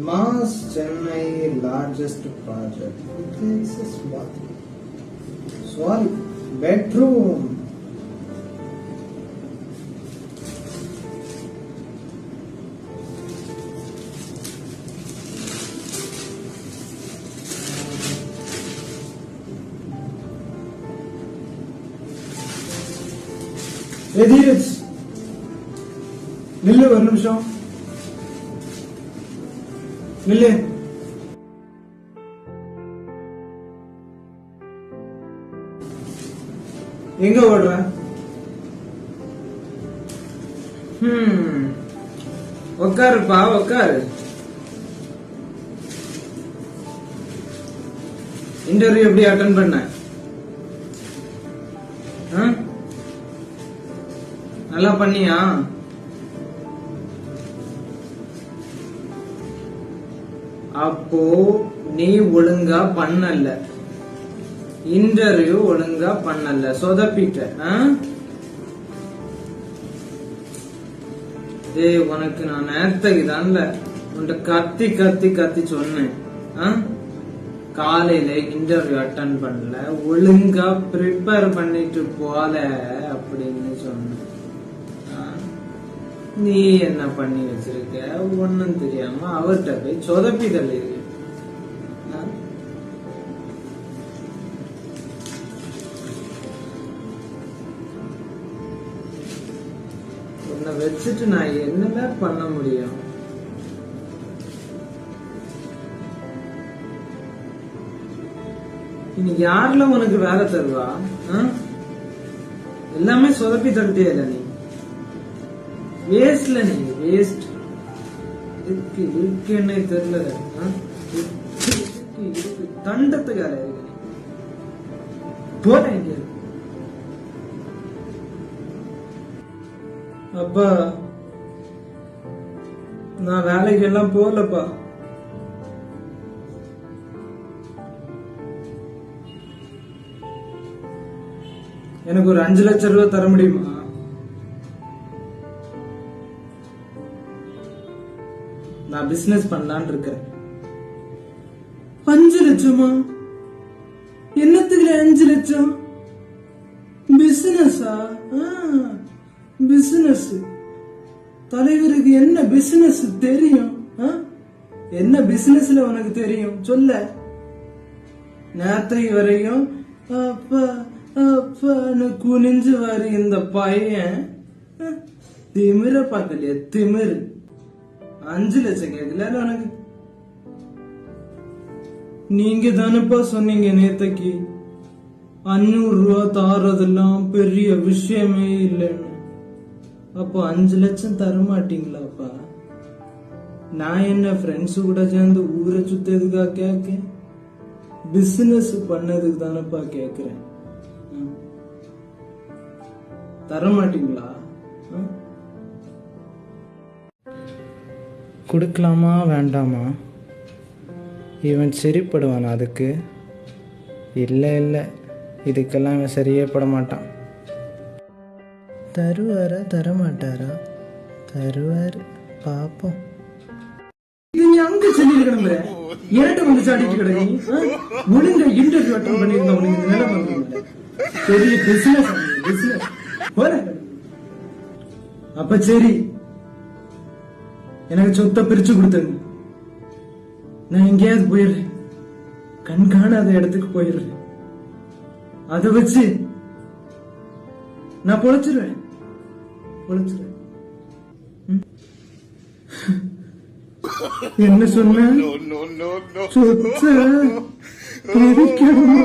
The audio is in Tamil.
Mass Chennai largest project. It's a swati. Sorry, bedroom. Hey, Dheeraj. నిల్లు ఒక నిమిషం நில்லு. எங்க ஓடுற? உக்காருப்பா உக்காரு. இன்டர்வியூ எப்படி அட்டன் பண்ண? நல்லா பண்ணியா? அப்போ நீ ஒழுங்கா பண்ணல. இன்டர்வியூ ஒழுங்கா பண்ணல. சொதப்பிட்ட. ஆ? உனக்கு நான் நேரத்துக்கு தான்ல. உன்கிட்ட கத்தி கத்தி கத்தி சொன்னேன். காலையில இன்டர்வியூ அட்டன் பண்ணல. ஒழுங்கா ப்ரிப்பேர் பண்ணிட்டு போல அப்படின்னு சொன்னேன். நீ என்ன பண்ணி வச்சிருக்க? ஒண்ணும் தெரியாம அவர்கிட்ட போய் சொதப்பி தள்ளிருக்க உன்னை வச்சுட்டு நான் என்னமே பண்ண முடியும்? இன்னைக்கு யாருல உனக்கு வேலை தருவா? எல்லாமே சொதப்பி தள்ளிட்டே இல்லை நீ. வேஸ்ட்ல நீ வேஸ்ட் இருக்கு இருக்கு என்ன தெரியல. ஆ? போறேன் இங்க. அப்பா நான் வேலைக்கு எல்லாம் போகலப்பா. எனக்கு ஒரு அஞ்சு லட்சம் ரூபாய் தர முடியுமா? நான் பிசினஸ் பண்ணலான் இருக்கேன் அஞ்சு லட்சமா? என்னத்துக்குல அஞ்சு லட்சம்? பிசினஸா பிசினஸ் தலைவருக்கு என்ன பிசினஸ் தெரியும்? என்ன பிசினஸ்ல உனக்கு தெரியும்? சொல்ல. நேத்தை வரையும் அப்பா அப்பான்னு குனிஞ்சு வர இந்த பையன் திமிர பார்க்கலையா திமிரு. அஞ்சு லட்சம் கேட்கல உனக்கு நீங்க தானப்பா சொன்னீங்க நேத்தைக்கு. அஞ்சூறு ரூபா தாரதெல்லாம் பெரிய விஷயமே இல்லைன்னு. அப்போ அஞ்சு லட்சம் தர மாட்டீங்களாப்பா? நான் என்ன ஃப்ரெண்ட்ஸ் கூட சேர்ந்து ஊரை சுத்ததுக்கா கேட்க பிசினஸ் பண்ணதுக்கு தானப்பா கேக்குறேன். தர மாட்டீங்களா? கொடுக்கலாமா வேண்டாமா? இவன் சரிப்படுவான் அதுக்கு. இல்லை இல்லை. இதுக்கெல்லாம் இவன் சரியே பட மாட்டான். தருவாரா தரமாட்டாரா? தருவார் பாப்போம். இது நீ அங்க சொல்லிட்டு கிளம்புற வந்து சாடிட்டு கிடக்கு. ஒழுங்கா இன்டர்வியூ அட்டன் உனக்கு இந்த பெரிய பிசினஸ் பிசினஸ் அப்ப சரி. எனக்கு சொத்தை பிரிச்சு கொடுத்துங்க நான் எங்கேயாவது போயிடுறேன். கண் காணாத இடத்துக்கு போயிடுறேன். அதை வச்சு நான் பொழைச்சிருவேன். பொழைச்சிருவேன்? என்ன சொன்ன? சொத்தை பிரிக்கணுமா.